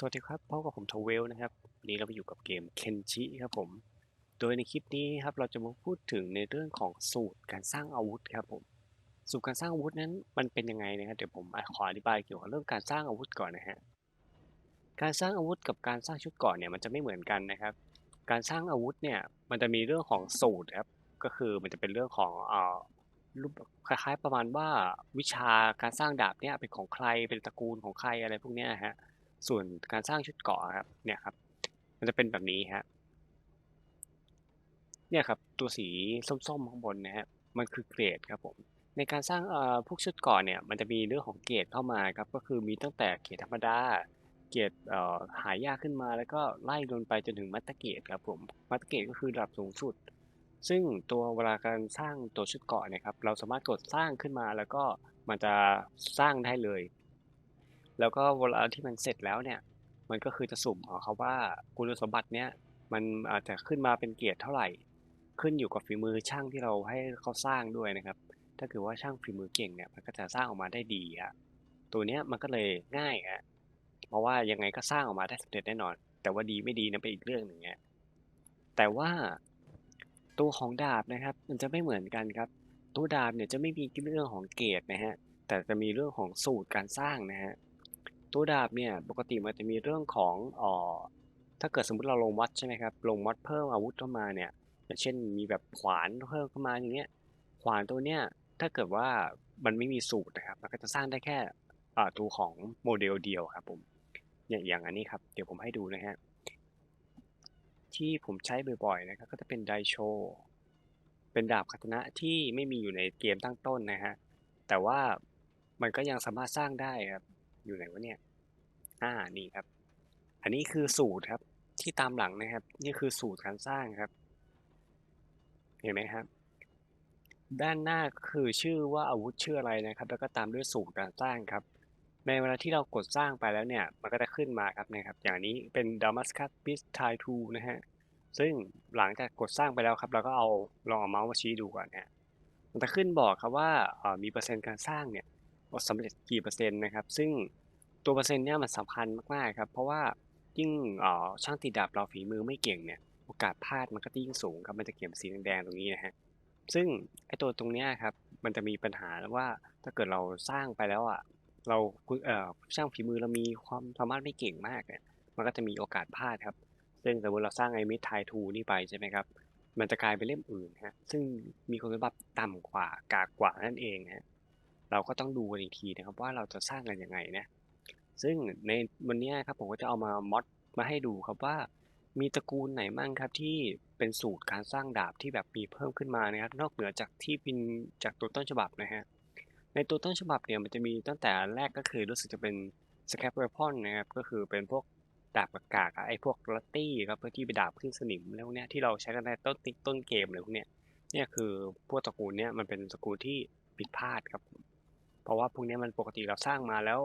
สวัสดีครับพบกับผมทเวลนะครับวันนี้เราไปอยู่กับเกมเคนชิครับผม โดยในคลิปนี้ครับเราจะมาพูดถึงในเรื่องของสูตรการสร้างอาวุธครับผม สูตรการสร้างอาวุธนั้นมันเป็นยังไงนะครับเดี๋ยวผมขออธิบายเกี่ยวกับเรื่องการสร้างอาวุธก่อนนะฮะ การสร้างอาวุธกับการสร้างชุดเกราะเนี่ยมันจะไม่เหมือนกันนะครับ การสร้างอาวุธเนี่ยมันจะมีเรื่องของสูตรครับ ก็คือมันจะเป็นเรื่องของเอ่อรูปคล้ายๆประมาณว่าวิชาการสร้างดาบเนี่ยเป็นของใครเป็นตระกูลของใครอะไรพวกนี้ฮะ ส่วนการสร้างชุดเกาะครับเนี่ยครับ มันจะเป็นแบบนี้ฮะเนี่ยครับตัวสีส้มๆข้างบนนะฮะมันคือเกรดครับผมในการสร้างเอ่อพวกชุดเกาะเนี่ยมันจะมีเรื่องของเกรดเข้ามาครับก็คือมีตั้งแต่เกรดธรรมดาเกรดเอ่อหายากขึ้นมาแล้วก็ไล่ลงไปจนถึงมัตตเกรดครับผมมัตตเกรดก็คือระดับสูงสุด ซึ่งตัวเวลาการสร้างตัวชุดเกาะเนี่ยครับเราสามารถกดสร้างขึ้นมาแล้วก็มันจะสร้างได้เลย แล้วก็เวลาที่มันเสร็จแล้วเนี่ย มันก็คือจะสุ่มเอาครับว่าคุณสมบัติเนี้ยมันอาจจะขึ้นมาเป็นเกียรติเท่าไหร่ ขึ้นอยู่กับฝีมือช่างที่เราให้เขาสร้างด้วยนะครับ ถ้าเกิดว่าช่างฝีมือเก่งเนี่ยมันก็จะสร้างออกมาได้ดีอะตัวเนี้ยมันก็เลยง่ายอะเพราะว่ายังไงก็สร้างออกมาได้สำเร็จแน่นอน แต่ว่าดีไม่ดีนะเป็นอีกเรื่องหนึ่งเนี้ยแต่ว่าตัวของดาบนะครับ มันจะไม่เหมือนกันครับ ตัวดาบเนี่ยจะไม่มีเรื่องของเกรดนะฮะแต่จะมีเรื่องของสูตรการสร้างนะฮะ ตัวดาบเนี่ยปกติมันจะมีเรื่องของเอ่อถ้าเกิดสมมติเราลงมอดใช่ไหมครับลงมอดเพิ่มอาวุธเข้ามาเนี่ยอย่างเช่นมีแบบขวานเพิ่มเข้ามาอย่างเงี้ยขวานตัวเนี้ยถ้าเกิดว่ามันไม่มีสูตรนะครับมันก็จะสร้างได้แค่อ่าตัวของโมเดลเดียวครับผมอย่างอย่างอันนี้ครับเดี๋ยวผมให้ดูนะฮะที่ผมใช้บ่อยๆนะครับก็จะเป็นไดโชเป็นดาบคาตนะที่ไม่มีอยู่ในเกมตั้งต้นนะฮะแต่ว่ามันก็ยังสามารถสร้างได้ครับ อยู่ไหนวะเนี่ย อ่า นี่ครับ อันนี้คือสูตรครับ ที่ตามหลังนะครับ นี่คือสูตรการสร้างครับ เห็นไหมครับ ด้านหน้าก็คือชื่อว่าอาวุธชื่ออะไรนะครับ แล้วก็ตามด้วยสูตรการสร้างครับ ในเวลาที่เรากดสร้างไปแล้วเนี่ย มันก็จะขึ้นมาครับนะครับ อย่างนี้เป็น Damascus Beast i e 2นะฮะ ซึ่งหลังจากกดสร้างไปแล้วครับ เราก็เอาลองเอาเมาส์มาชี้ดูก่อนนะมันจะขึ้นบอกครับว่ามีเปอร์เซ็นต์การสร้างเนี่ย สำเร็จกี่เปอร์เซ็นต์นะครับ ซึ่งตัวเปอร์เซ็นต์เนี่ยมันสำคัญมากๆครับ เพราะว่ายิ่งอ่อช่างตีดาบเราฝีมือไม่เก่งเนี่ยโอกาสพลาดมันก็ยิ่งสูงครับมันจะเขียนสีแดงๆตรงนี้นะฮะซึ่งไอตัวตรงเนี้ยครับมันจะมีปัญหาว่าถ้าเกิดเราสร้างไปแล้วอะเราเอ่อช่างฝีมือเรามีความสามารถไม่เก่งมากเนี่ยมันก็จะมีโอกาสพลาดครับซึ่งสมมติเราสร้างไอ้มิดไททูนี่ไปใช่ไหมครับมันจะกลายเป็นเล่มอื่นฮะซึ่งมีคุณสมบัติต่ำกว่ากากกว่านั่นเองฮะ เราก็ต้องดูกันอีกทีนะครับว่าเราจะสร้างกันยังไงนะซึ่งในวันนี้ครับผมก็จะเอามามอดมาให้ดูครับว่า มีตระกูลไหนบ้างครับที่เป็นสูตรการสร้างดาบที่แบบมีเพิ่มขึ้นมานะครับ นอกเหนือจากที่เป็นจากตัวต้นฉบับนะฮะในตัวต้นฉบับเนี่ยมันจะมีตั้งแต่แรกก็คือรู้สึกจะเป็น scrap weapon นะครับก็คือเป็นพวกดาบกากะไอ้พวกลัตตี้ครับเพื่อที่ไปดาบขึ้นสนิมแล้วเนี้ยที่เราใช้กันในต้นต้นเกมเลยพวกเนี้ยเนี่ยคือพวกตระกูลเนี้ยมันเป็นตระกูลที่ผิดพลาดครับ เพราะว่าพวกนี้มันปกติเราสร้างมาแล้ว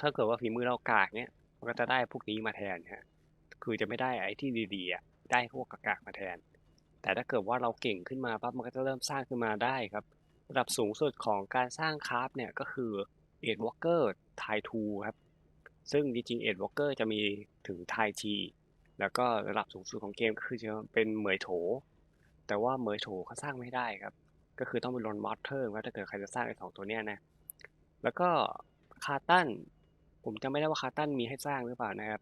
ถ้าเกิดว่าฝีมือเรากากเนี้ยมันก็จะได้พวกนี้มาแทนฮะคือจะไม่ได้ไอ้ที่ดีๆได้พวกกากๆมาแทน แต่ถ้าเกิดว่าเราเก่งขึ้นมาปั๊บมันก็จะเริ่มสร้างขึ้นมาได้ครับระดับสูงสุดของการสร้างคราฟเนี่ยก็คือเอ็ดวอลเกอร์ไททูครับซึ่งจริงๆเอ็ดวอลเกอร์จะมีถึงไททีแล้วก็ระดับสูงสุดของเกมก็คือจะเป็นเหมยโถ แต่ว่าเหมยโถเขาสร้างไม่ได้ครับ ก็คือต้องไปลนมอสเพิ่มครับถ้าเกิดใครจะสร้างไอ้สองตัวเนี้ยนะ แล้วก็คาตันผมจำไม่ได้ว่าคาตันมีให้สร้างหรือเปล่านะครับ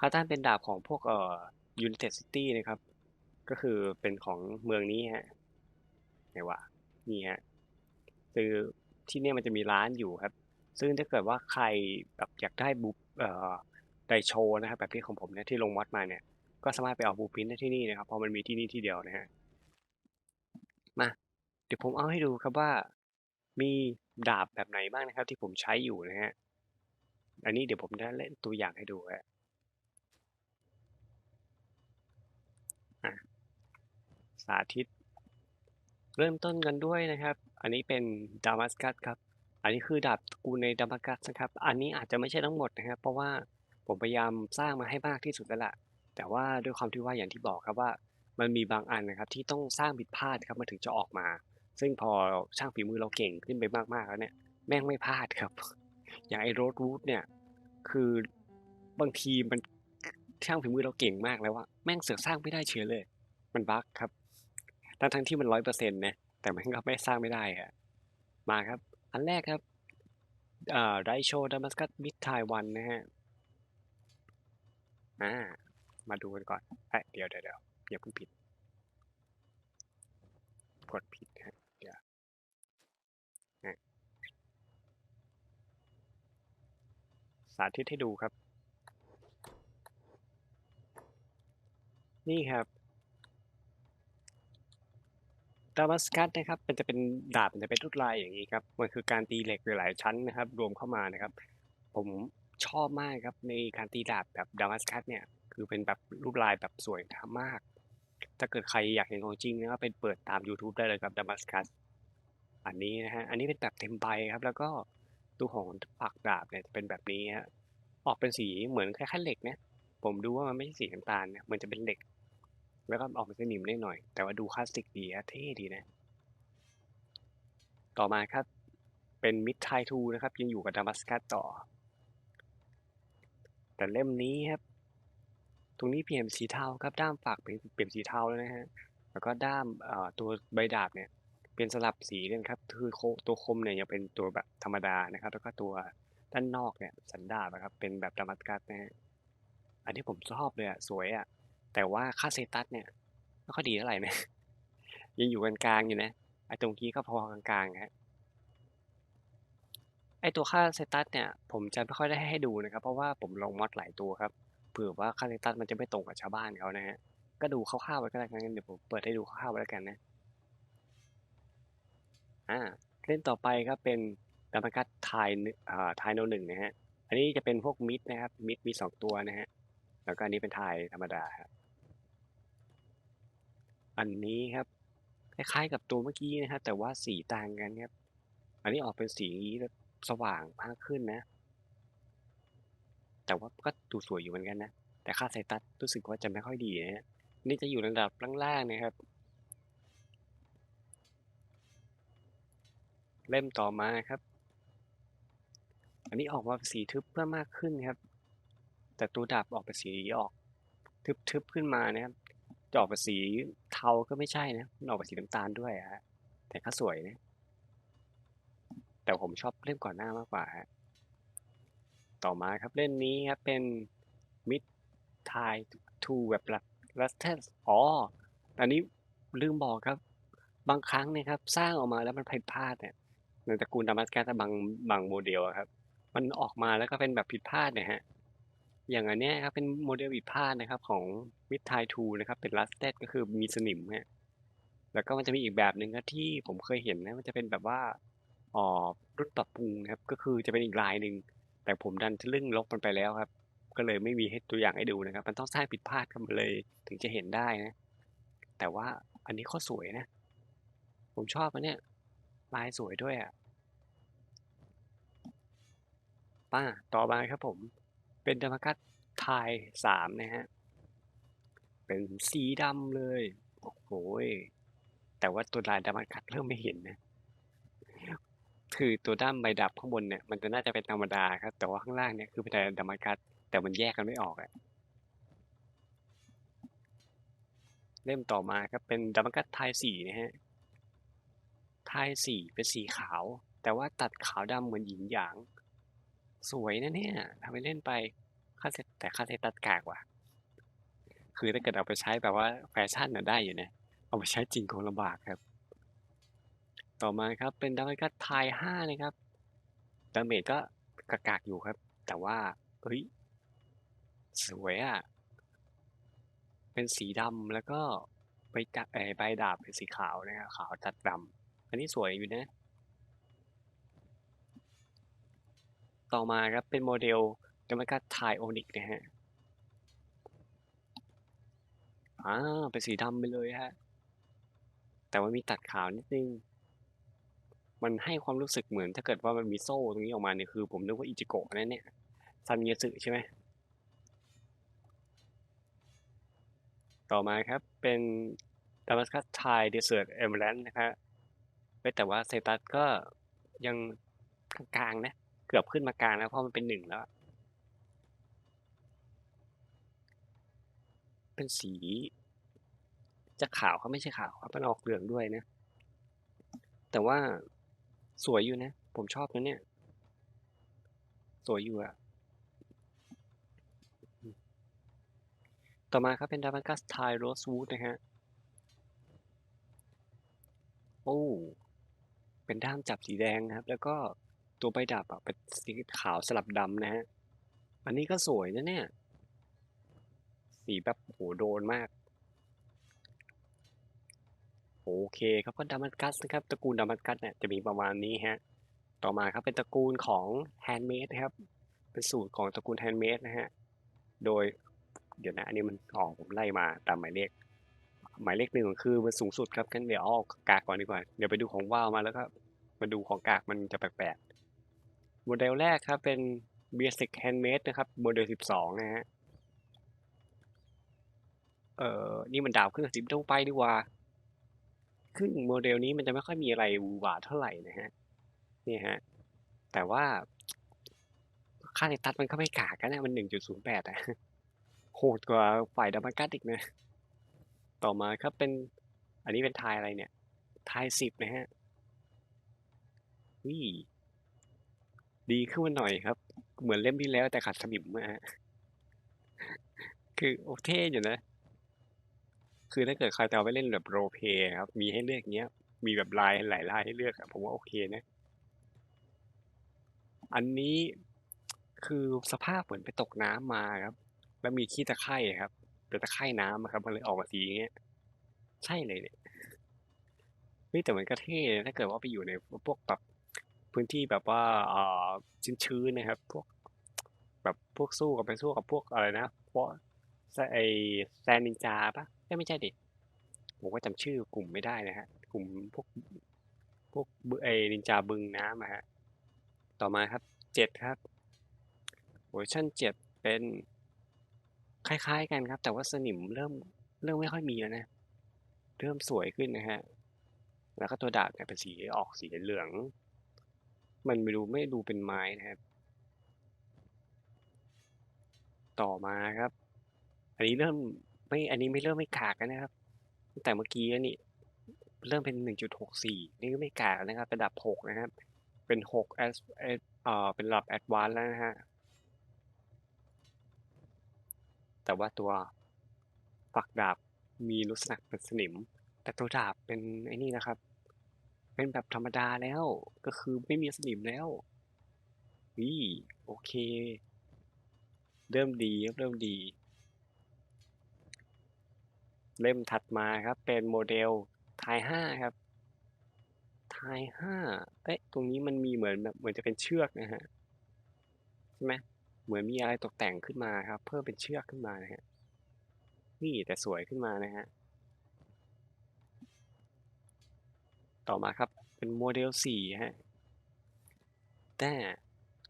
คาตันเป็นดาบของพวกเอ่อยูนิเต็ดซิตี้นะครับ ก็คือเป็นของเมืองนี้ฮะไหนวะนี่ฮะคือที่เนี่ยมันจะมีร้านอยู่ครับ ซึ่งถ้าเกิดว่าใครแบบอยากได้บุ๊เอ่อไดโชนะครับแบบที่ของผมเนี่ยที่ลงวัดมาเนี่ย ก็สามารถไปเอาบูพินได้ที่นี่นะครับ เพราะมันมีที่นี่ที่เดียวนะฮะ มา เดี๋ยวผมเอาให้ดูครับว่า มีดาบแบบไหนบ้างนะครับ ที่ผมใช้อยู่นะฮะ อันนี้เดี๋ยวผมจะเล่นตัวอย่างให้ดูฮะอะสาธิต เริ่มต้นกันด้วยนะครับ อันนี้เป็นดามัสกัสครับ อันนี้คือดาบกูในดามัสกัสนะครับ อันนี้อาจจะไม่ใช่ทั้งหมดนะครับ เพราะว่าผมพยายามสร้างมาให้มากที่สุดแล้วล่ะ แต่ว่าด้วยความที่ว่าอย่างที่บอกครับว่า มันมีบางอันนะครับที่ต้องสร้างผิดพลาดครับมันถึงจะออกมา ซึ่งพอช่างฝีมือเราเก่งขึ้นไปมากๆแล้วเนี่ยแม่งไม่พลาดครับ อย่างไอ้โรดรูทเนี่ย คือบางทีมันช่างฝีมือเราเก่งมากแล้วว่าแม่งเสือกสร้างไม่ได้เฉยเลย มันบั๊กครับทั้งทั้งที่มันร้อยเปอร์เซ็นต์นะแต่มันก็ไม่สร้างไม่ได้อะมาครับ อันแรกครับไรโชดัมัสกัสมิดไทวันนะฮะอ่ามาดูกันก่อนเอ้ยเดียวเดี๋ยวเดี๋ยว อย่าเพิ่งผิด กดผิดฮะเดี๋ยวนะสาธิตให้ดูครับ นี่ครับดามัสกัสนะครับ มันจะเป็นดาบมันจะเป็นลวดลายอย่างนี้ครับ มันคือการตีเหล็กหลายชั้นนะครับ รวมเข้ามานะครับ ผมชอบมากครับในการตีดาบแบบดามัสกัสเนี่ย คือเป็นแบบรูปลายแบบสวยงามมาก ถ้าเกิดใครอยากเห็นของจริงนะครับเป็นเปิดตาม YouTube ได้เลยครับดามัสกัสอันนี้นะฮะอันนี้เป็นแบบเต็มใบครับ แล้วก็ตัวของปากดาบเนี่ยจะเป็นแบบนี้ฮะออกเป็นสีเหมือนคล้ายๆเหล็กนะผมดูว่ามันไม่ใช่สีน้ำตาลนะมันจะเป็นเหล็ก แล้วก็ออกเป็นสนิมได้หน่อย แต่ว่าดูคลาสสิกดีอะเท่ดีนะ ต่อมาครับเป็นมิดไททูนะครับยังอยู่กับดามัสกัสต่อ แต่เล่มนี้ครับ ตรงนี้เปลี่ยนสีเทาครับด้ามปากเป็นเปลี่ยนสีเทาแล้วนะฮะแล้วก็ด้ามตัวใบดาบเนี่ยเป็นสลับสีเลยครับคือโคตัวคมเนี่ยยังเป็นตัวแบบธรรมดานะครับ แล้วก็ตัวด้านนอกเนี่ยสันดาบนะครับเป็นแบบดามัสกัสนะฮะอันนี้ผมชอบเลยอะสวยอะแต่ว่าค่าเซตัสเนี่ยไม่ค่อยดีเท่าไหร่นะยังอยู่กลางๆอยู่นะไอ้ตรงนี้ก็พอกลางๆฮะไอ้ตัวค่าเซตัสเนี่ยผมจะไม่ค่อยได้ให้ดูนะครับ เพราะว่าผมลองมอดหลายตัวครับ เผื่อว่าค่าเซตัสมันจะไม่ตรงกับชาวบ้านเขานะฮะ ก็ดูคร่าวๆไว้ก็แล้วกันเดี๋ยวผมเปิดให้ดูคร่าวๆไว้แล้วกันนะ อ่าเล่นต่อไปครับเป็นดามัสกัสไทยอ่าไทยโนหนึ่งนะฮะ อันนี้จะเป็นพวกมิดนะครับ มิดมีสองตัวนะฮะ แล้วก็อันนี้เป็นไทยธรรมดาครับ อันนี้ครับคล้ายๆกับตัวเมื่อกี้นะครับแต่ว่าสีต่างกันครับ อันนี้ออกเป็นสีสว่างมากขึ้นนะ แต่ว่าก็ดูสวยอยู่เหมือนกันนะ แต่ค่าไซตัสรู้สึกว่าจะไม่ค่อยดีนะฮะนี่จะอยู่ระดับล่างๆนะครับ เล่มต่อมาครับ อันนี้ออกมาเป็นสีทึบเพิ่มมากขึ้นครับ แต่ตัวดาบออกเป็นสีออกทึบๆขึ้นมานะครับจะออกเป็นสีเทาก็ไม่ใช่นะมันออกเป็นสีน้ำตาลด้วยฮะแต่ก็สวยนะ แต่ผมชอบเล่มก่อนหน้ามากกว่าฮะ ต่อมาครับเล่มนี้ครับเป็น Mid Tide to แบบ Lasted อ๋ออันนี้ลืมบอกครับ บางครั้งเนี่ยครับ สร้างออกมาแล้วมันผิดพลาดเนี่ยในตระกูลดามัสกัสบางบางโมเดลครับ มันออกมาแล้วก็เป็นแบบผิดพลาดเนี่ยฮะอย่างอันนี้ครับเป็นโมเดลผิดพลาดนะครับของ Mid Tide 2นะครับเป็น Rusted ก็คือมีสนิมฮะแล้วก็มันจะมีอีกแบบหนึ่งครับที่ผมเคยเห็นนะมันจะเป็นแบบว่าอ๋อรุ่นปรับปรุงครับก็คือจะเป็นอีกลายหนึ่ง แต่ผมดันทะลึ่งลบมันไปแล้วครับ ก็เลยไม่มีให้ตัวอย่างให้ดูนะครับ มันต้องสร้างผิดพลาดกันมาเลยถึงจะเห็นได้นะ แต่ว่าอันนี้ก็สวยนะ ผมชอบอันเนี้ยลายสวยด้วยอะป้าต่อมาครับผมเป็นดามกัสไทยสามนะฮะ เป็นสีดำเลย โอ้โหแต่ว่าตัวลายดามากัสเริ่มไม่เห็นนะ คือตัวด้ามใบดับข้างบนเนี่ยมันจะน่าจะเป็นธรรมดาครับ แต่ว่าข้างล่างเนี่ยคือเป็นดามากัสแต่มันแยกกันไม่ออกอะเล่มต่อมาครับเป็นดามากัสไทยสีนะฮะไทยสีเป็นสีขาว แต่ว่าตัดขาวดำเหมือนหยินหยาง สวยนะเนี่ยทำไปเล่นไปค่าเซแต่ค่าเซตตัดกากว่ะคือถ้าเกิดเอาไปใช้แบบว่าแฟชั่นน่ะได้อยู่นะเอาไปใช้จริงคงลำบากครับ ต่อมาครับเป็นดาเมจก็ไทยห้านะครับดาเมจก็กากากอยู่ครับ แต่ว่าเฮ้ย สวยอะ เป็นสีดำแล้วก็ใบจับเอใบดาบเป็นสีขาวนะครับขาวตัดดำอันนี้สวยอยู่นะ ต่อมาครับเป็นโมเดลดาเมจก็ไทยโอนิกนะฮะอ่าเป็นสีดำไปเลยฮะแต่ว่ามีตัดขาวนิดนึง มันให้ความรู้สึกเหมือนถ้าเกิดว่ามันมีโซ่ตรงนี้ออกมาเนี่ยคือผมนึกว่าอิจิโกะนั่นเนี่ยซันเยสึใช่ไหมต่อมาครับเป็นดามัสกัสไทยเดสเ r ร์เอเมอรันนะครับแต่ว่าเซตัสก็ยังกลางๆนะเกือบขึ้นมากลางแล้วเพราะมันเป็นหนึ่งแล้ว เป็นสี จะขาวครับไม่ใช่ขาวครับมันออกเหลืองด้วยนะ แต่ว่า สวยอยู่นะ ผมชอบนะเนี่ย สวยอยู่อะต่อมาครับเป็นดามันกัสไทโรสวูดนะฮะ โอ้ เป็นด้ามจับสีแดงนะครับ แล้วก็ตัวใบดาบอะเป็นสีขาวสลับดำนะฮะ อันนี้ก็สวยนะเนี่ย สีแบบโหโดนมาก โอเคครับก็ดามันกัสนะครับตระกูลดามันกัสเนี่ยจะมีประมาณนี้ฮะต่อมาครับเป็นตระกูลของแฮนด์เมดนะครับ เป็นสูตรของตระกูลแฮนด์เมดนะฮะโดยเดี๋ยวนะอันนี้มันออกผมไล่มาตามหมายเลข หมายเลขหนึ่งคือมันสูงสุดครับกันเดี๋ยวเอากากก่อนดีกว่า เดี๋ยวไปดูของว้าวมาแล้วก็มาดูของกากมันจะแปลกๆโมเดลแรกครับเป็น Basic Handmade นะครับโมเดล 12 นะฮะเอ่อนี่มันดาวขึ้นสิบต้องไปดีกว่า ขึ้นโมเดลนี้มันจะไม่ค่อยมีอะไรหวือหวาเท่าไหร่นะฮะนี่ฮะ แต่ว่า ค่าในตัดมันก็ไม่กากนะ มัน1.08อะโหดกว่าฝ่ายดามากัสอีกนะ ต่อมาครับเป็น อันนี้เป็นทายอะไรเนี่ยทายสิบนะฮะนี่ดีขึ้นมาหน่อยครับ เหมือนเล่มที่แล้วแต่ขัดสนิมอะฮะคือโอเคอยู่นะ คือถ้าเกิดใครจะเอาไปเล่นแบบโรเพย์ครับ มีให้เลือกเงี้ย มีแบบลายหลายลายให้เลือกอะผมว่าโอเคนะ อันนี้คือสภาพเหมือนไปตกน้ำมาครับ แล้วมีขี้ตะไคร่ครับเดี๋ยวตะไคร่น้ำอะครับมันเลยออกมาสีอย่างเงี้ย ใช่เลยเนี่ยเฮ้ยแต่มันก็เท่ถ้าเกิดว่าไปอยู่ในพวกแบบพื้นที่แบบว่าเอ่อชื้นๆนะครับ พวก แบบพวกสู้กับไปสู้กับพวกอะไรนะพวกไอแซนนินจาปะ ไม่ใช่ดิผมก็จำชื่อกลุ่มไม่ได้นะฮะ กลุ่มพวกพวกบึไอนินจาบึงน้ำอะฮะ ต่อมาครับเจ็ดครับเวอร์ชันเจ็ดเป็นคล้ายๆกันครับ แต่ว่าสนิมเริ่มเริ่มไม่ค่อยมีแล้วนะ เริ่มสวยขึ้นนะฮะ แล้วก็ตัวดาบเนี่ยเป็นสีออกสีเหลือง มันไม่ดูไม่ดูเป็นไม้นะครับ ต่อมาครับ อันนี้เริ่ม ไม่ อันนี้ไม่เริ่มไม่กากแล้วนะครับตั้งแต่เมื่อกี้แล้วนี่ เริ่มเป็น1.64นี่ก็ไม่กากแล้วนะครับ ระดับ6นะครับ เป็น6 as เอ่อเป็นระดับ advanced แล้วนะฮะ แต่ว่าตัวฝักดาบมีลักษณะเป็นสนิม แต่ตัวดาบเป็นไอ้นี่นะครับ เป็นแบบธรรมดาแล้ว ก็คือไม่มีสนิมแล้วนี่โอเค เริ่มดีเริ่มดี เล่มถัดมาครับ เป็นโมเดลทายห้าครับทายห้าเอ๊ะตรงนี้มันมีเหมือนแบบเหมือนจะเป็นเชือกนะฮะใช่ไหมเหมือนมีอะไรตกแต่งขึ้นมาครับ เพิ่มเป็นเชือกขึ้นมานะฮะนี่แต่สวยขึ้นมานะฮะต่อมาครับเป็นโมเดลสี่ฮะแต่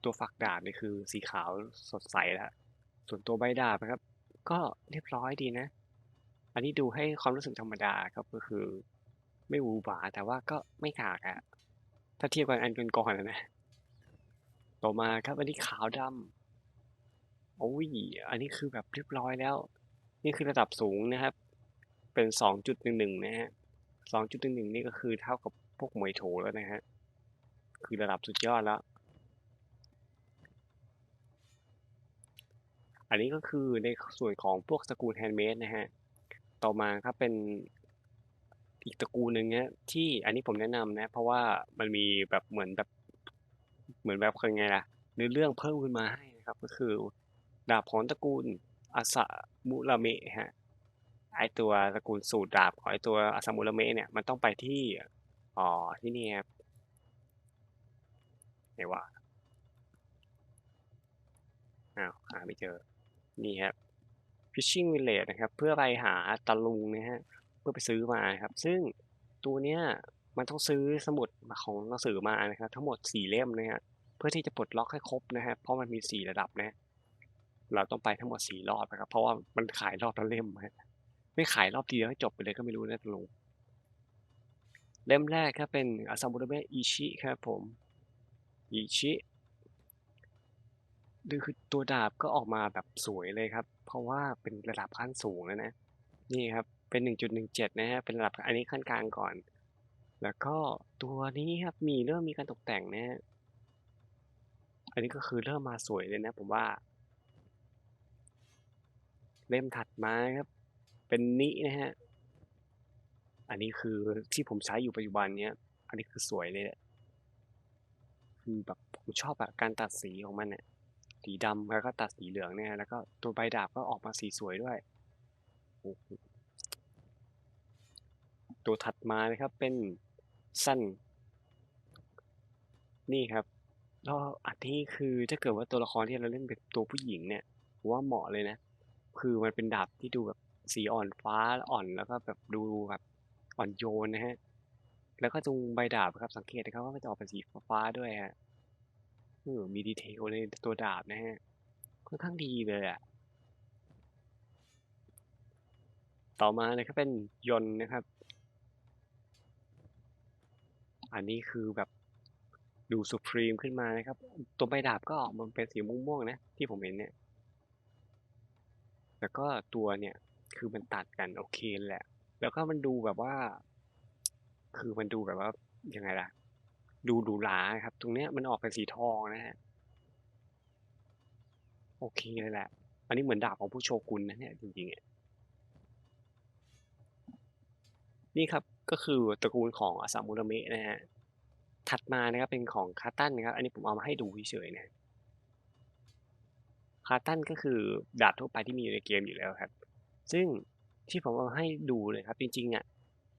ตัวฝักดาบนี่คือสีขาวสดใสแล้วส่วนตัวใบดาบนะครับ ก็เรียบร้อยดีนะ อันนี้ดูให้ความรู้สึกธรรมดาครับ ก็คือ ไม่หวือหวาแต่ว่าก็ไม่กากอะถ้าเทียบกับอันก่อนๆนะ ต่อมาครับ อันนี้ขาวดำโอ้ยอันนี้คือแบบเรียบร้อยแล้ว นี่คือระดับสูงนะครับ เป็น 2.11 นะฮะ 2.11 นี่ก็คือเท่ากับพวกมวยโถแล้วนะฮะ คือระดับสุดยอดแล้ว อันนี้ก็คือในส่วนของพวกตระกูลแฮนด์เมดนะฮะ ต่อมาครับเป็นอีกตระกูลหนึ่งเนี่ยที่อันนี้ผมแนะนำนะ เพราะว่ามันมีแบบเหมือนแบบเหมือนแบบคือไงล่ะเนื้อเรื่องเพิ่มขึ้นมาให้นะครับ ก็คือ ดาบของตระกูลอาสะมุระเมะฮะไอตัวตระกูลสูตรดาบของไอตัวอาสะมุระเมะเนี่ยมันต้องไปที่อ๋อที่นี่ครับไหนวะอ้าวหาไม่เจอนี่ครับ Fishing Village นะครับ เพื่อไปหาตะลุงนะฮะเพื่อไปซื้อมาครับ ซึ่งตัวเนี้ยมันต้องซื้อสมุดของหนังสือมานะครับทั้งหมดสี่เล่มนะฮะเพื่อที่จะปลดล็อกให้ครบนะฮะเพราะมันมีสี่ระดับนะ เราต้องไปทั้งหมดสี่รอบนะครับ เพราะว่ามันขายรอบละเล่มฮะไม่ขายรอบเดียวให้จบไปเลยก็ไม่รู้นะตะลุงเล่มแรกครับเป็นอาซามุระเมะอิชิครับผมอิชิ ดูคือตัวดาบก็ออกมาแบบสวยเลยครับ เพราะว่าเป็นระดับขั้นสูงแล้วนะ นี่ครับ เป็น 1.17 นะฮะ เป็นระดับอันนี้ขั้นกลางก่อน แล้วก็ตัวนี้ครับ มีเริ่มมีการตกแต่งนะฮะ อันนี้ก็คือเริ่มมาสวยเลยนะผมว่า เล่มถัดมาครับ เป็นนินะฮะ อันนี้คือที่ผมใช้อยู่ปัจจุบันเนี้ย อันนี้คือสวยเลยแหละคือแบบผมชอบอะการตัดสีของมันเนี่ย สีดำแล้วก็ตัดสีเหลืองเนี่ย แล้วก็ตัวใบดาบก็ออกมาสีสวยด้วย ตัวถัดมานะครับเป็นสั้น นี่ครับแล้วอันนี้คือถ้าเกิดว่าตัวละครที่เราเล่นเป็นตัวผู้หญิงเนี่ยผมว่าเหมาะเลยนะ คือมันเป็นดาบที่ดูแบบสีอ่อนฟ้าอ่อนแล้วก็แบบดูแบบอ่อนโยนนะฮะ แล้วก็ตรงใบดาบครับสังเกตนะครับว่ามันจะออกเป็นสีฟ้าด้วยฮะ เออมีดีเทลในตัวดาบนะฮะ ค่อนข้างดีเลยอะ ต่อมานะครับเป็นยนต์นะครับ อันนี้คือแบบดูสุพรีมขึ้นมานะครับ ตัวใบดาบก็ออกมันเป็นสีม่วงๆนะ ที่ผมเห็นเนี่ย แล้วก็ตัวเนี่ยคือมันตัดกันโอเคแหละ แล้วก็มันดูแบบว่า คือมันดูแบบว่ายังไงล่ะ ดูหรูหราครับ ตรงเนี้ยมันออกเป็นสีทองนะฮะโอเคเลยแหละ อันนี้เหมือนดาบของผู้โชกุนนะเนี่ยจริงๆอะนี่ครับก็คือตระกูลของอาซามุระเมะนะฮะถัดมานะครับเป็นของคาตันนะครับ อันนี้ผมเอามาให้ดูเฉยๆนะคาตันก็คือดาบทั่วไปที่มีอยู่ในเกมอยู่แล้วครับ ซึ่งที่ผมเอามาให้ดูเลยครับ จริงๆอะ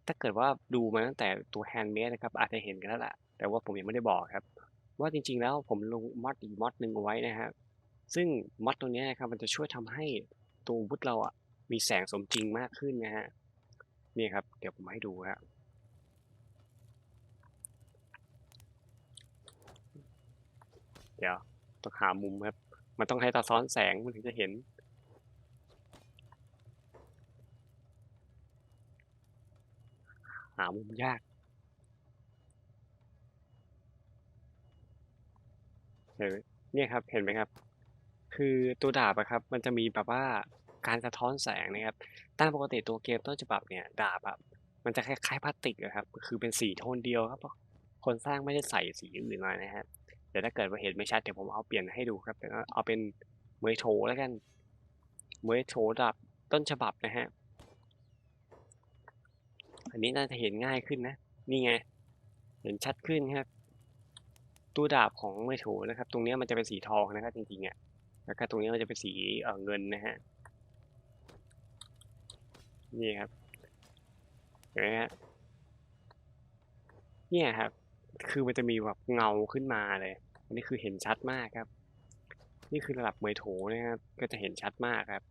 ถ้าเกิดว่าดูมาตั้งแต่ตัวแฮนด์เมดนะครับ อาจจะเห็นกันแล้วแหละ แต่ว่าผมยังไม่ได้บอกครับ ว่าจริงๆแล้วผมลงมอดอีกมอดหนึ่งเอาไว้นะครับซึ่งมอดตัวนี้นะครับมันจะช่วยทำให้ตัววุธเราอะมีแสงสมจริงมากขึ้นนะฮะนี่ครับ เดี๋ยวผมให้ดูครับเดี๋ยวต้องหามุมครับ มันต้องให้ตาซ้อนแสงมันถึงจะเห็น หามุมยาก ห็นเนี่ยครับเห็นไหมครับ คือตัวดาบอะครับมันจะมีแบบว่าการสะท้อนแสงนะครับตามปกติตัวเกมต้นฉบับเนี่ยดาบอะมันจะคล้ายๆพลาสติกอะครับคือเป็นสีโทนเดียวครับเพราะคนสร้างไม่ได้ใส่สีอื่นมานะครับเดี๋ยวถ้าเกิดว่าเห็นไม่ชัดเดี๋ยวผมเอาเปลี่ยนให้ดูครับเดี๋ยวเอาเป็นเมยโถแล้วกันเมยโถดาบต้นฉบับนะฮะอันนี้น่าจะเห็นง่ายขึ้นนะ นี่ไง เห็นชัดขึ้นครับ ตัวดาบของเมยโถนะครับ ตรงนี้มันจะเป็นสีทองนะครับจริงๆอะแล้วก็ตรงนี้มันจะเป็นสีเเงินนะฮะนี่ครับเห็นไหมฮะเนี่ยครับ คือมันจะมีแบบเงาขึ้นมาเลย อันนี้คือเห็นชัดมากครับ นี่คือระดับเมยโถนะครับ ก็จะเห็นชัดมากครับ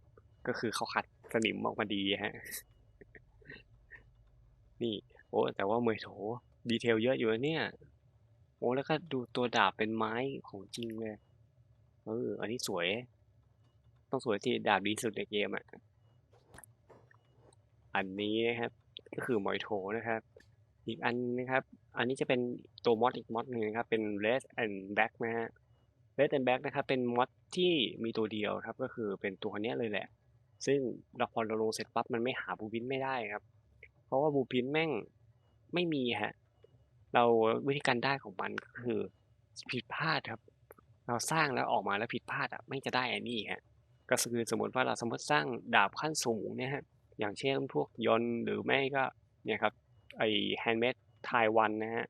ก็คือเขาขัดสนิมออกมาดีฮะ นี่ โอ้แต่ว่าเมยโถดีเทลเยอะอยู่นะเนี่ย โอ้แล้วก็ดูตัวดาบเป็นไม้ของจริงเลยเอออันนี้สวย ต้องสวยที่ดาบดีสุดในเกมอะอันนี้นะครับ ก็คือมอยโถนะครับอีกอันนะครับ อันนี้จะเป็นตัวมอดอีกมอดหนึ่งนะครับ เป็น red and black นะฮะ red and black นะครับ เป็นมอดที่มีตัวเดียวครับ ก็คือเป็นตัวนี้เลยแหละ ซึ่งเราพอเราลงเสร็จปั๊บมันไม่หาบูพินไม่ได้ครับ เพราะว่าบูพินแม่งไม่มีฮะ เราวิธีการได้ของมันก็คือผิดพลาดครับ เราสร้างแล้วออกมาแล้วผิดพลาดอะไม่จะได้อันนี้ฮะก็คือสมมติว่าเราสมมติสร้างดาบขั้นสูงเนี่ยฮะอย่างเช่นพวกยนต์หรือไม่ก็เนี่ยครับไอแฮนด์เมดไทวันนะฮะ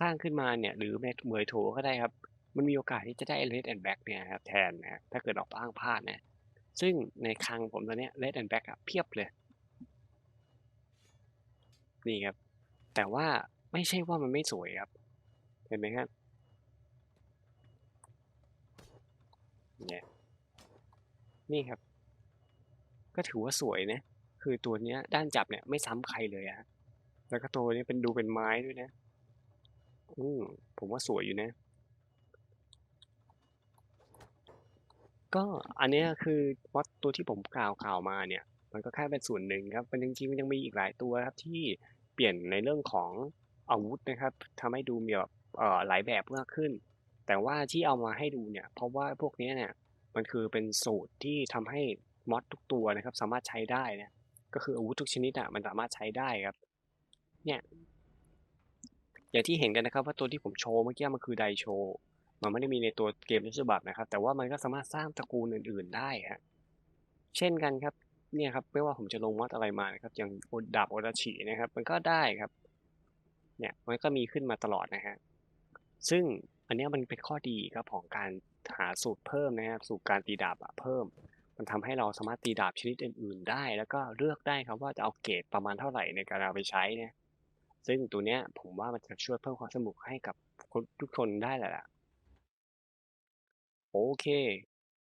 สร้างขึ้นมาเนี่ยหรือแมเหมยโถก็ได้ครับ มันมีโอกาสที่จะได้ red and black เนี่ยครับแทนนะถ้าเกิดออกอ้างพลาดนะซึ่งในคลังผมตอนเนี้ย red and black อะเพียบเลย นี่ครับ แต่ว่า ไม่ใช่ว่ามันไม่สวยครับ เห็นไหมครับเนี่ยนี่ครับ ก็ถือว่าสวยนะ คือตัวเนี้ยด้านจับเนี่ยไม่ซ้ำใครเลยอะแล้วก็ตัวนี้เป็นดูเป็นไม้ด้วยนะ อืมผมว่าสวยอยู่นะ ก็อันเนี้ยคือมอดตัวที่ผมกล่าวกล่าวมาเนี่ย มันก็แค่เป็นส่วนหนึ่งครับ มันจริงๆมันยังมีอีกหลายตัวครับที่เปลี่ยนในเรื่องของ อาวุธนะครับทำให้ดูมีแบบหลายแบบมากขึ้น แต่ว่าที่เอามาให้ดูเนี่ย เพราะว่าพวกนี้เนี่ยมันคือเป็นสูตรที่ทำให้มอดทุกตัวนะครับ สามารถใช้ได้นะก็คืออาวุธทุกชนิดอะมันสามารถใช้ได้ครับ เนี่ยอย่างที่เห็นกันนะครับ ว่าตัวที่ผมโชว์เมื่อกี้มันคือไดโชมันไม่ได้มีในตัวเกมต้นฉบับนะครับ แต่ว่ามันก็สามารถสร้างตระกูลอื่น ๆ ได้ฮะเช่นกันครับเนี่ยครับไม่ว่าผมจะลงมอดอะไรมานะครับ อย่างดาบโอราชินะครับ มันก็ได้ครับ เนี่ยมันก็มีขึ้นมาตลอดนะฮะซึ่งอันนี้มันเป็นข้อดีครับของการหาสูตรเพิ่มนะครับสูตรการตีดาบอะเพิ่ม มันทำให้เราสามารถตีดาบชนิดอื่น ๆ ได้ แล้วก็เลือกได้ครับว่าจะเอาเกรดประมาณเท่าไหร่ในการเอาไปใช้เนี่ยซึ่งตัวเนี้ยผมว่ามันจะช่วยเพิ่มความสนุกให้กับคนทุกคนได้แหละล่ะโอเค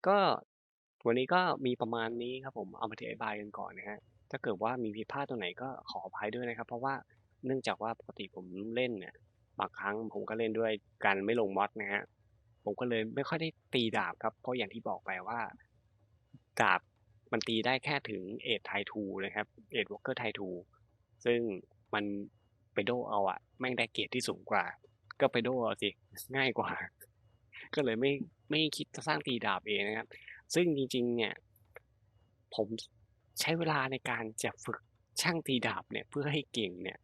ก็วันนี้ก็มีประมาณนี้ครับผมเอามาอธิบายกันก่อนนะฮะถ้าเกิดว่ามีผิดพลาดตรงไหนก็ขออภัยด้วยนะครับ เพราะว่า เนื่องจากว่าปกติผมเล่นเนี่ยบางครั้งผมก็เล่นด้วยการไม่ลงมอดนะฮะผมก็เลยไม่ค่อยได้ตีดาบครับ เพราะอย่างที่บอกไปว่า ดาบมันตีได้แค่ถึงเอทไททูนะครับเอทวอลเกอร์ไททูซึ่งมันไปโดเอาอะแม่งได้เกรดที่สูงกว่า ก็ไปโดเอาสิง่ายกว่า ก็เลยไม่ไม่คิดจะสร้างตีดาบเองนะครับ ซึ่งจริง ๆ เนี่ย ผมใช้เวลาในการจะฝึกช่างตีดาบเนี่ย เพื่อให้เก่งเนี่ย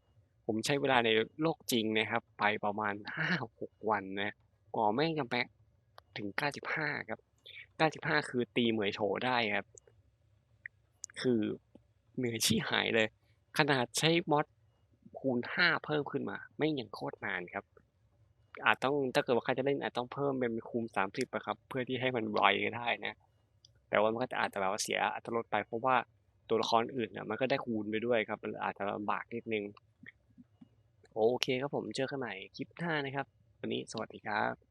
ผมใช้เวลาในโลกจริงนะครับ ไปประมาณห้าหกวันนะกว่าแม่งจะแม็กถึงเก้าสิบห้าครับเก้าสิบห้าคือตีเหมยโฉได้ครับ คือเหนื่อยชี้หายเลย ขนาดใช้มอดคูณห้าเพิ่มขึ้นมา ไม่ยังโคตรนานครับ อาจต้องถ้าเกิดว่าใครจะเล่นอาจต้องเพิ่มเป็นคูณสามสิบครับ เพื่อที่ให้มันไวก็ได้นะ แต่ว่ามันก็จะอาจจะแบบว่าเสียอัตรสไปเพราะว่าตัวละครอื่นเนี่ยมันก็ได้คูณไปด้วยครับ มันอาจจะลำบากนิดนึง โอเคครับผมเจอกันใหม่คลิปหน้านะครับ วันนี้สวัสดีครับ